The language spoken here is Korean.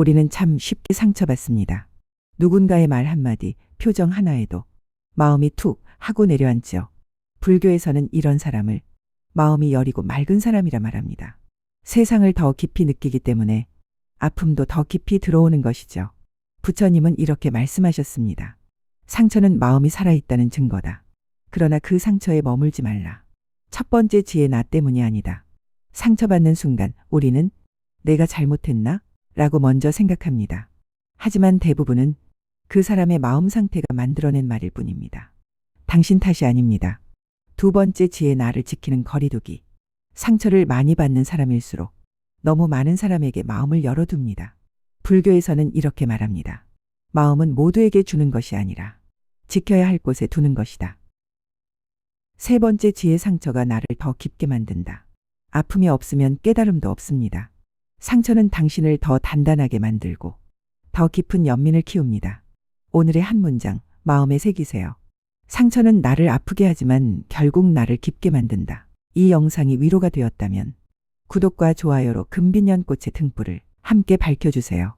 우리는 참 쉽게 상처받습니다. 누군가의 말 한마디, 표정 하나에도 마음이 툭 하고 내려앉죠. 불교에서는 이런 사람을 마음이 여리고 맑은 사람이라 말합니다. 세상을 더 깊이 느끼기 때문에 아픔도 더 깊이 들어오는 것이죠. 부처님은 이렇게 말씀하셨습니다. 상처는 마음이 살아있다는 증거다. 그러나 그 상처에 머물지 말라. 첫 번째 지혜 나 때문이 아니다. 상처받는 순간 우리는 내가 잘못했나? 라고 먼저 생각합니다. 하지만 대부분은 그 사람의 마음 상태가 만들어낸 말일 뿐입니다. 당신 탓이 아닙니다. 두 번째 지혜 나를 지키는 거리두기. 상처를 많이 받는 사람일수록 너무 많은 사람에게 마음을 열어둡니다. 불교에서는 이렇게 말합니다. 마음은 모두에게 주는 것이 아니라 지켜야 할 곳에 두는 것이다. 세 번째 지혜 상처가 나를 더 깊게 만든다. 아픔이 없으면 깨달음도 없습니다. 상처는 당신을 더 단단하게 만들고 더 깊은 연민을 키웁니다. 오늘의 한 문장 마음에 새기세요. 상처는 나를 아프게 하지만 결국 나를 깊게 만든다. 이 영상이 위로가 되었다면 구독과 좋아요로 금빛 연꽃의 등불을 함께 밝혀주세요.